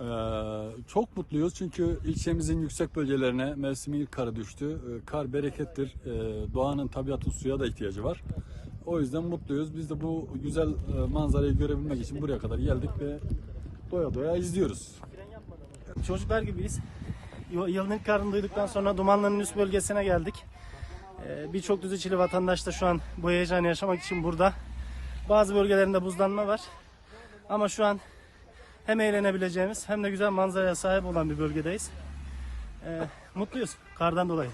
Ee, çok mutluyuz çünkü ilçemizin yüksek bölgelerine mevsimin ilk karı düştü. Ee, kar berekettir. Ee, doğanın, tabiatın suya da ihtiyacı var. O yüzden mutluyuz. Biz de bu güzel e, manzarayı görebilmek için buraya kadar geldik ve doya doya izliyoruz. Çocuklar gibiyiz. Yılın karını duyduktan sonra Dumanlı'nın üst bölgesine geldik. Ee, Birçok Düzüçili vatandaş da şu an bu heyecanı yaşamak için burada. Bazı bölgelerinde buzlanma var. Ama şu an hem eğlenebileceğimiz hem de güzel manzaraya sahip olan bir bölgedeyiz. Ee, mutluyuz kardan dolayı.